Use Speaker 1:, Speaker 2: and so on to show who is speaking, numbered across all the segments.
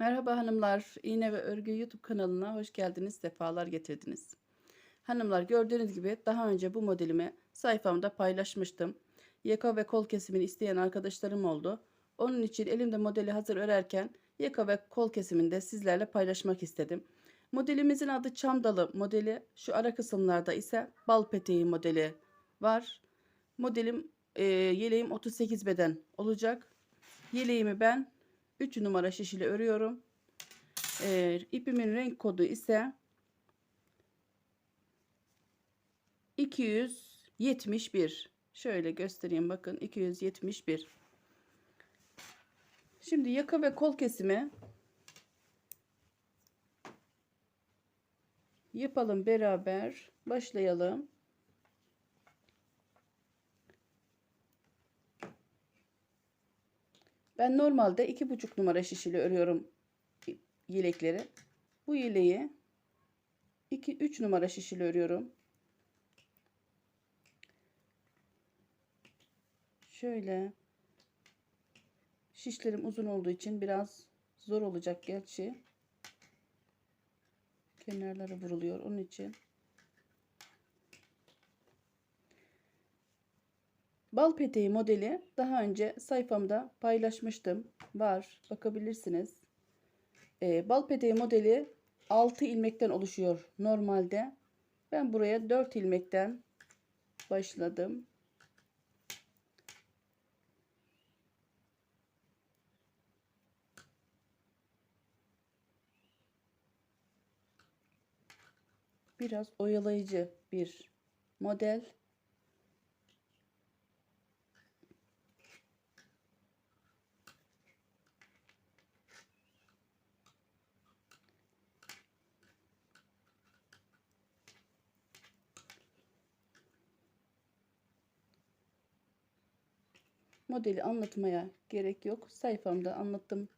Speaker 1: Merhaba hanımlar, İğne ve Örgü YouTube kanalına hoş geldiniz, sefalar getirdiniz. Hanımlar gördüğünüz gibi daha önce bu modelimi sayfamda paylaşmıştım. Yaka ve kol kesimini isteyen arkadaşlarım oldu. Onun için elimde modeli hazır örerken yaka ve kol kesimini de sizlerle paylaşmak istedim. Modelimizin adı çam dalı modeli. Şu ara kısımlarda ise bal peteği modeli var. Modelim e, yeleğim 38 beden olacak. Yeleğimi ben 3 numara şişili örüyorum. Ee, ipimin renk kodu ise 271. Şöyle göstereyim bakın 271. Şimdi yaka ve kol kesimi yapalım beraber. Başlayalım. Ben normalde iki buçuk numara şişili örüyorum yelekleri. Bu yeleği 2 3 numara şişili örüyorum. Şöyle şişlerim uzun olduğu için biraz zor olacak gerçi. Kenarları vuruluyor onun için. Bal peteği modeli daha önce sayfamda paylaşmıştım. Var bakabilirsiniz. Ee, bal peteği modeli 6 ilmekten oluşuyor normalde. Ben buraya 4 ilmekten başladım. Biraz oyalayıcı bir model. Modeli anlatmaya gerek yok. Sayfamda anlattım.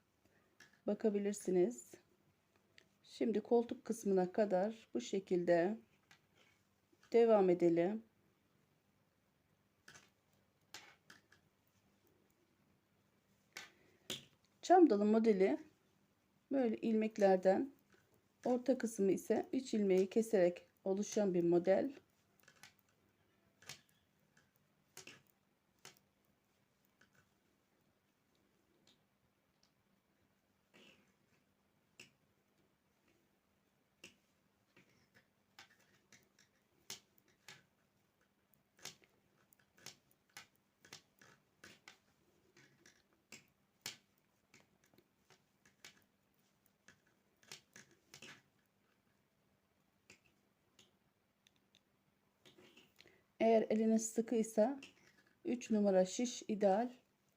Speaker 1: Bakabilirsiniz. Şimdi koltuk kısmına kadar bu şekilde devam edelim. Çam dalı modeli böyle ilmeklerden orta kısmı ise 3 ilmeği keserek oluşan bir model. Eğer eliniz sıkıysa 3 numara şiş ideal.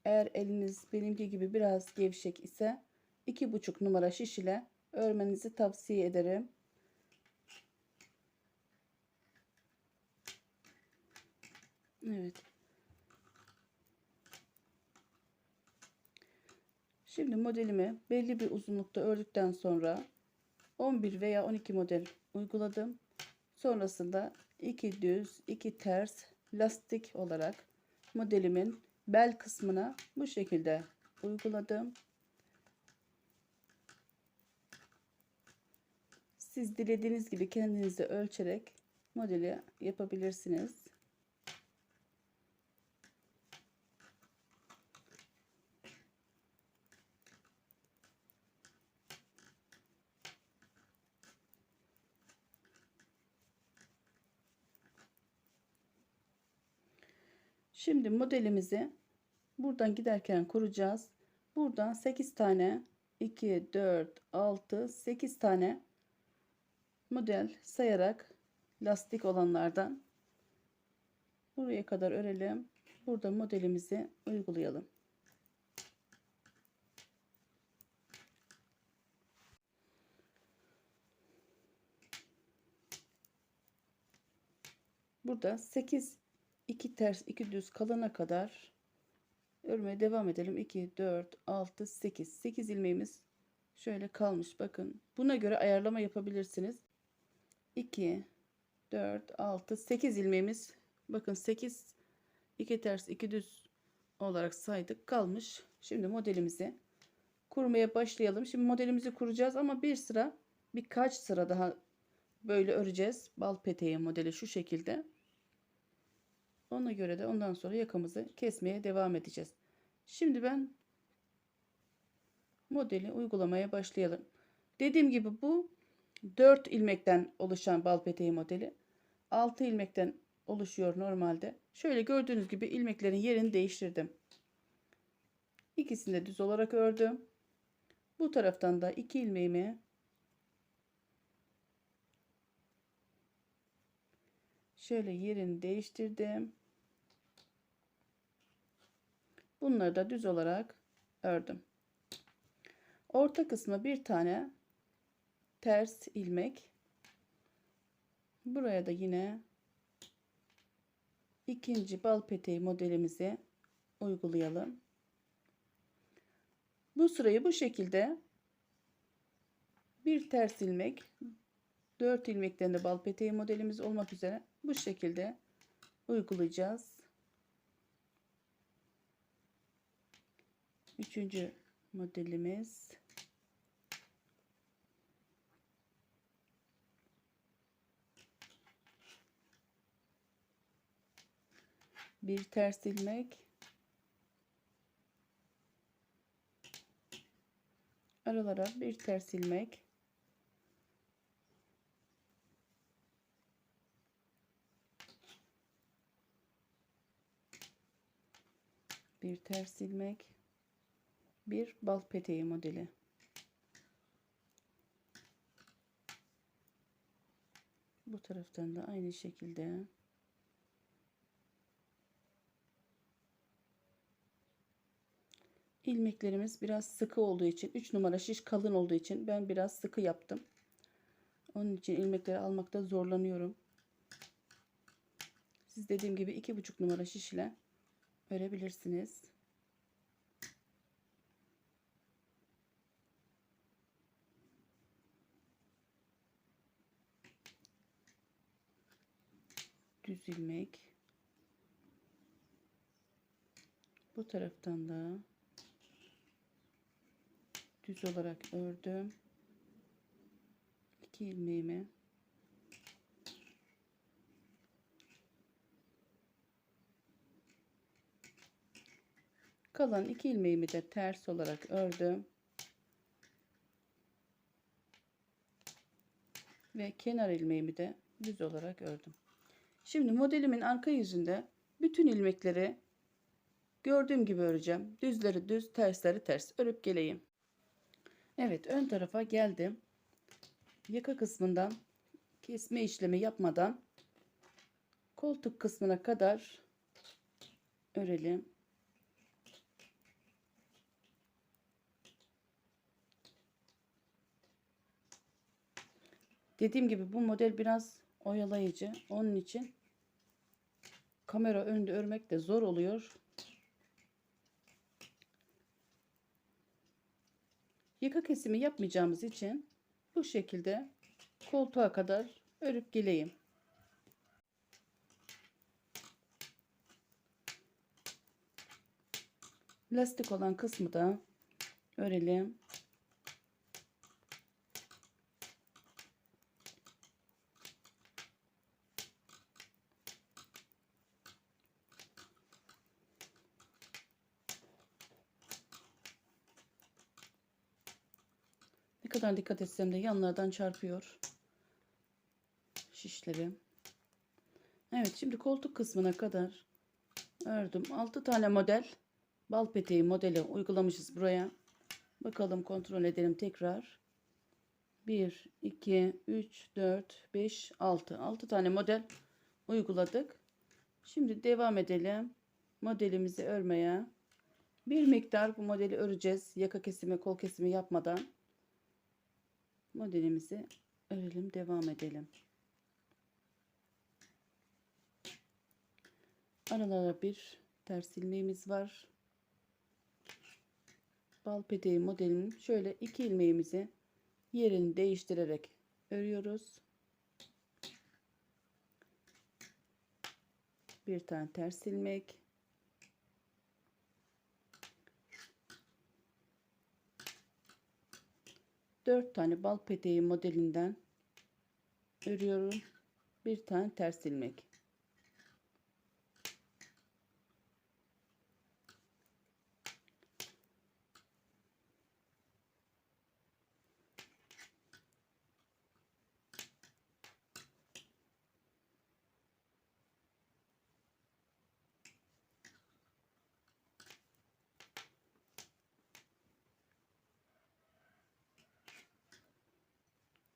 Speaker 1: Eğer eliniz benimki gibi biraz gevşek ise 2,5 numara şiş ile örmenizi tavsiye ederim. Evet. Şimdi modelimi belli bir uzunlukta ördükten sonra 11 veya 12 model uyguladım. Sonrasında 2 düz, 2 ters lastik olarak modelimin bel kısmına bu şekilde uyguladım. Siz dilediğiniz gibi kendinizde ölçerek modeli yapabilirsiniz. Şimdi modelimizi buradan giderken kuracağız. Buradan 8 tane 2 4 6 8 tane model sayarak lastik olanlardan buraya kadar örelim. Burada modelimizi uygulayalım. Burada 8 2 ters 2 düz kalana kadar örmeye devam edelim 2 4 6 8 8 ilmeğimiz şöyle kalmış bakın buna göre ayarlama yapabilirsiniz 2 4 6 8 ilmeğimiz bakın 8 2 ters 2 düz olarak saydık kalmış şimdi modelimizi kurmaya başlayalım. Şimdi modelimizi kuracağız ama bir sıra birkaç sıra daha böyle öreceğiz. Bal peteği modeli şu şekilde. Ona göre de ondan sonra yakamızı kesmeye devam edeceğiz. Şimdi ben modeli uygulamaya başlayalım. Dediğim gibi bu 4 ilmekten oluşan bal peteği modeli. 6 ilmekten oluşuyor normalde. Şöyle gördüğünüz gibi ilmeklerin yerini değiştirdim. İkisini de düz olarak ördüm. Bu taraftan da 2 ilmeğimi şöyle yerini değiştirdim. Bunları da düz olarak ördüm. Orta kısma bir tane ters ilmek. Buraya da yine ikinci bal peteği modelimizi uygulayalım. Bu sırayı bu şekilde bir ters ilmek, 4 ilmekten de bal peteği modelimiz olmak üzere bu şekilde uygulayacağız. Üçüncü modelimiz. Bir ters ilmek. Aralara bir ters ilmek. Bir ters ilmek bir bal peteği modeli. Bu taraftan da aynı şekilde ilmeklerimiz biraz sıkı olduğu için 3 numara şiş kalın olduğu için ben biraz sıkı yaptım. Onun için ilmekleri almakta zorlanıyorum. Siz dediğim gibi 2,5 numara şiş ile örebilirsiniz. Düz ilmek bu taraftan da düz olarak ördüm. 2 ilmeğimi. Kalan iki ilmeğimi de ters olarak ördüm. Ve kenar ilmeğimi de düz olarak ördüm Şimdi modelimin arka yüzünde bütün ilmekleri gördüğüm gibi öreceğim. Düzleri düz, tersleri ters örüp geleyim. Evet, ön tarafa geldim. Yaka kısmından kesme işlemi yapmadan koltuk kısmına kadar örelim. Dediğim gibi bu model biraz oyalayıcı. Onun için kamera önünde örmek de zor oluyor. Yaka kesimi yapmayacağımız için bu şekilde koltuğa kadar örüp geleyim. Lastik olan kısmı da örelim. Kadar dikkat etsem de yanlardan çarpıyor şişleri. Evet şimdi koltuk kısmına kadar ördüm. 6 tane model bal peteği modeli uygulamışız buraya. Bakalım kontrol edelim tekrar. 1, 2, 3, 4, 5, 6. 6 tane model uyguladık. Şimdi devam edelim. Modelimizi örmeye. Bir miktar bu modeli öreceğiz. Yaka kesimi, kol kesimi yapmadan modelimizi örelim devam edelim. Aralara bir ters ilmeğimiz var. Bal peteği modelinin şöyle iki ilmeğimizi yerini değiştirerek örüyoruz. Bir tane ters ilmek 4 tane bal peteği modelinden örüyorum. Bir tane ters ilmek.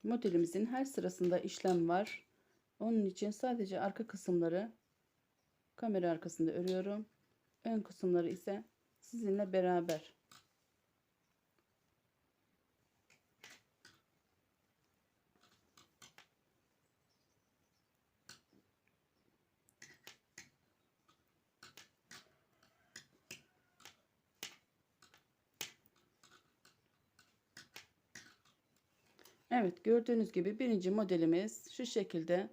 Speaker 1: Modelimizin her sırasında işlem var. Onun için sadece arka kısımları kamera arkasında örüyorum. Ön kısımları ise sizinle beraber. Evet gördüğünüz gibi birinci modelimiz şu şekilde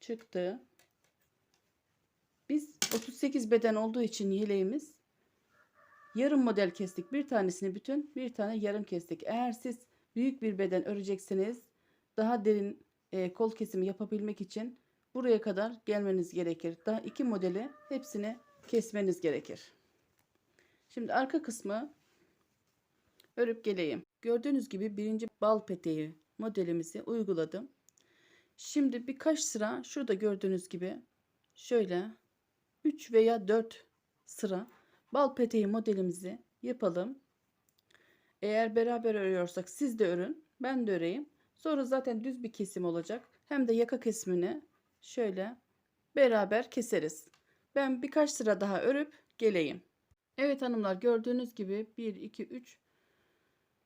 Speaker 1: çıktı. Biz 38 beden olduğu için yeleğimiz yarım model kestik. Bir tanesini bütün bir tane yarım kestik. Eğer siz büyük bir beden öreceksiniz daha derin e, kol kesimi yapabilmek için buraya kadar gelmeniz gerekir. Daha iki modeli hepsini kesmeniz gerekir. Şimdi arka kısmı örüp geleyim. Gördüğünüz gibi birinci bal peteği modelimizi uyguladım. Şimdi birkaç sıra şurada gördüğünüz gibi şöyle 3 veya 4 sıra bal peteği modelimizi yapalım. Eğer beraber örüyorsak siz de örün. Ben de öreyim. Sonra zaten düz bir kesim olacak. Hem de yaka kesimini şöyle beraber keseriz. Ben birkaç sıra daha örüp geleyim. Evet hanımlar gördüğünüz gibi 1, 2, 3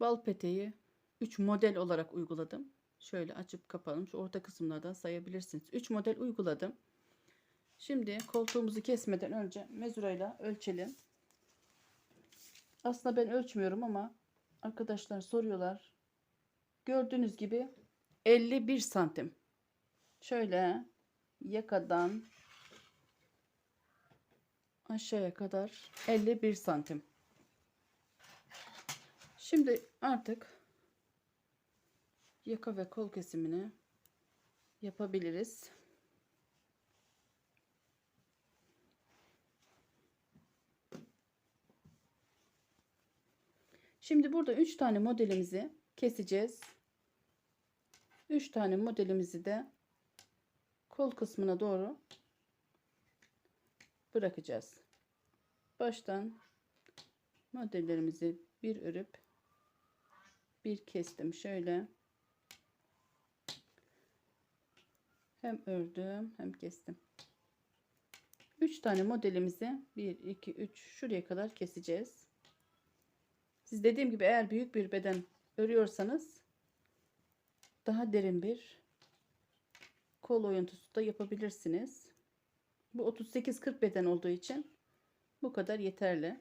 Speaker 1: bal peteği 3 model olarak uyguladım. Şöyle açıp kapalım. Şu orta kısımlardan sayabilirsiniz. 3 model uyguladım. Şimdi koltuğumuzu kesmeden önce mezurayla ölçelim. Aslında ben ölçmüyorum ama arkadaşlar soruyorlar. Gördüğünüz gibi 51 santim. Şöyle yakadan aşağıya kadar 51 santim. Şimdi artık yaka ve kol kesimini yapabiliriz. Şimdi burada 3 tane modelimizi keseceğiz. 3 tane modelimizi de kol kısmına doğru bırakacağız. Baştan modellerimizi bir örüp bir kestim şöyle. Hem ördüm hem kestim. 3 tane modelimizi 1 2 3 şuraya kadar keseceğiz. Siz dediğim gibi eğer büyük bir beden örüyorsanız daha derin bir kol oyuntusu da yapabilirsiniz. Bu 38-40 beden olduğu için bu kadar yeterli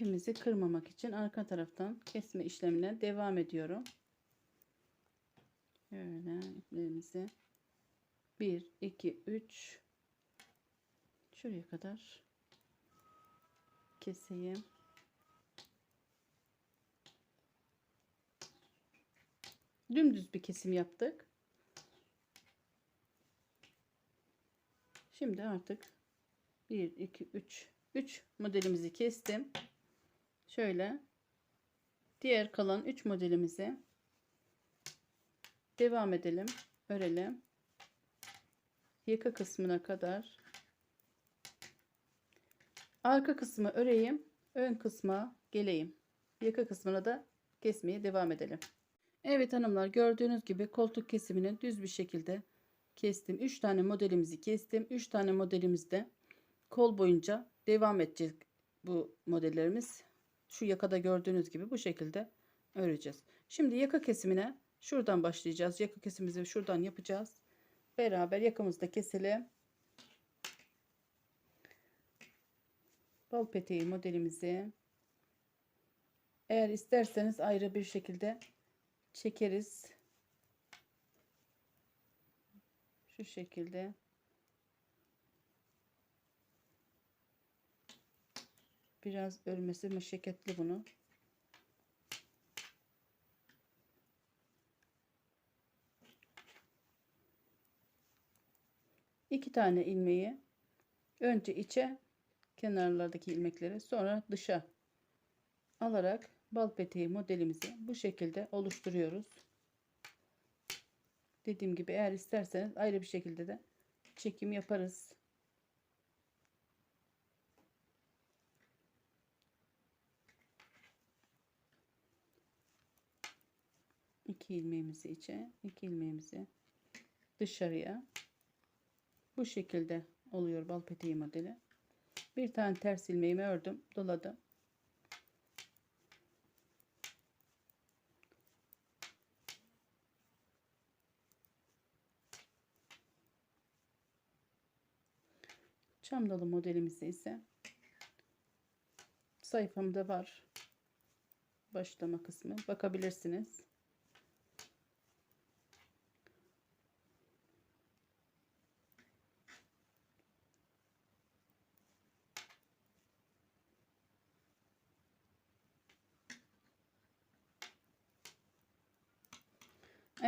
Speaker 1: ipimizi kırmamak için arka taraftan kesme işlemine devam ediyorum. Şöyle iplerimizi 1 2 3 şuraya kadar keseyim. Dümdüz bir kesim yaptık. Şimdi artık 1 2 3 3 modelimizi kestim. Şöyle diğer kalan 3 modelimizi devam edelim. Örelim. Yaka kısmına kadar arka kısmı öreyim. Ön kısma geleyim. Yaka kısmına da kesmeye devam edelim. Evet hanımlar gördüğünüz gibi koltuk kesimini düz bir şekilde kestim. 3 tane modelimizi kestim. 3 tane modelimizde kol boyunca devam edecek bu modellerimiz. Şu yakada gördüğünüz gibi bu şekilde öreceğiz. Şimdi yaka kesimine şuradan başlayacağız. Yaka kesimimizi şuradan yapacağız. Beraber yakamızı da keselim. bal peteği modelimizi eğer isterseniz ayrı bir şekilde çekeriz. Şu şekilde. Biraz örmesi meşakkatli bunu. İki tane ilmeği önce içe kenarlardaki ilmekleri sonra dışa alarak bal peteği modelimizi bu şekilde oluşturuyoruz. Dediğim gibi eğer isterseniz ayrı bir şekilde de çekim yaparız. İki ilmeğimizi içe, iki ilmeğimizi dışarıya. Bu şekilde oluyor bal peteği modeli. Bir tane ters ilmeğimi ördüm, doladım. Çam dalı modelimizi ise sayfamda var. Başlama kısmı. Bakabilirsiniz.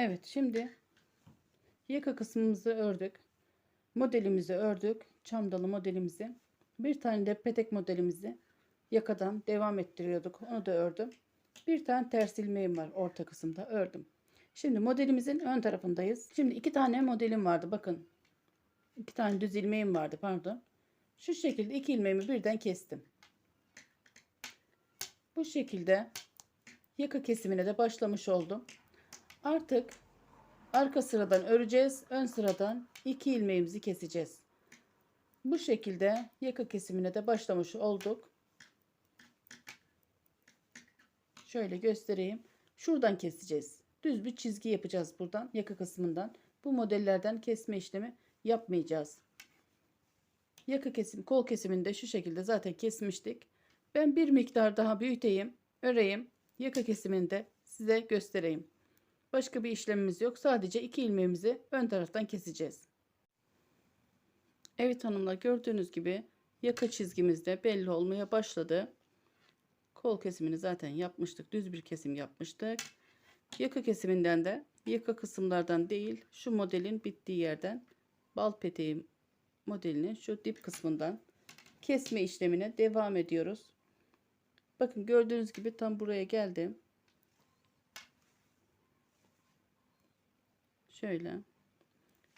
Speaker 1: Evet şimdi yaka kısmımızı ördük. Modelimizi ördük. Çam dalı modelimizi. Bir tane de petek modelimizi yakadan devam ettiriyorduk. Onu da ördüm. Bir tane ters ilmeğim var orta kısımda ördüm. Şimdi modelimizin ön tarafındayız. Şimdi iki tane modelim vardı. Bakın. iki tane düz ilmeğim vardı. Pardon. Şu şekilde iki ilmeğimi birden kestim. Bu şekilde yaka kesimine de başlamış oldum. Artık arka sıradan öreceğiz. Ön sıradan iki ilmeğimizi keseceğiz. Bu şekilde yaka kesimine de başlamış olduk. Şöyle göstereyim. Şuradan keseceğiz. Düz bir çizgi yapacağız buradan yaka kısmından. Bu modellerden kesme işlemi yapmayacağız. Yaka kesim, kol kesiminde şu şekilde zaten kesmiştik. Ben bir miktar daha büyüteyim, öreyim. Yaka kesiminde size göstereyim. Başka bir işlemimiz yok. Sadece iki ilmeğimizi ön taraftan keseceğiz. Evet hanımlar gördüğünüz gibi yaka çizgimiz de belli olmaya başladı. Kol kesimini zaten yapmıştık. Düz bir kesim yapmıştık. Yaka kesiminden de yaka kısımlardan değil şu modelin bittiği yerden bal peteği modelinin şu dip kısmından kesme işlemine devam ediyoruz. Bakın gördüğünüz gibi tam buraya geldim. Şöyle.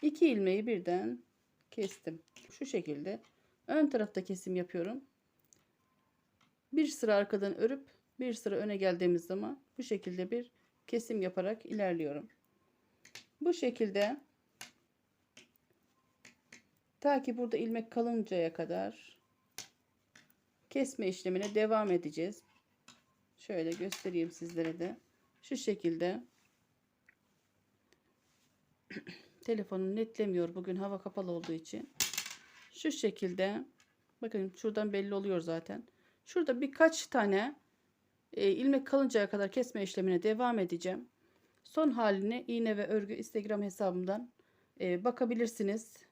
Speaker 1: iki ilmeği birden kestim. Şu şekilde. Ön tarafta kesim yapıyorum. Bir sıra arkadan örüp bir sıra öne geldiğimiz zaman bu şekilde bir kesim yaparak ilerliyorum. Bu şekilde ta ki burada ilmek kalıncaya kadar kesme işlemine devam edeceğiz. Şöyle göstereyim sizlere de. Şu şekilde telefonum netlemiyor bugün hava kapalı olduğu için. Şu şekilde bakın şuradan belli oluyor zaten. Şurada birkaç tane e, ilmek kalıncaya kadar kesme işlemine devam edeceğim. Son halini iğne ve örgü Instagram hesabımdan e, bakabilirsiniz.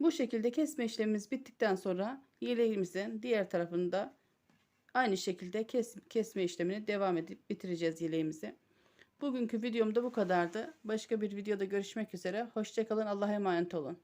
Speaker 1: Bu şekilde kesme işlemimiz bittikten sonra yeleğimizin diğer tarafında aynı şekilde kes, kesme işlemini devam edip bitireceğiz yeleğimizi. Bugünkü videom da bu kadardı. Başka bir videoda görüşmek üzere. Hoşçakalın. Allah'a emanet olun.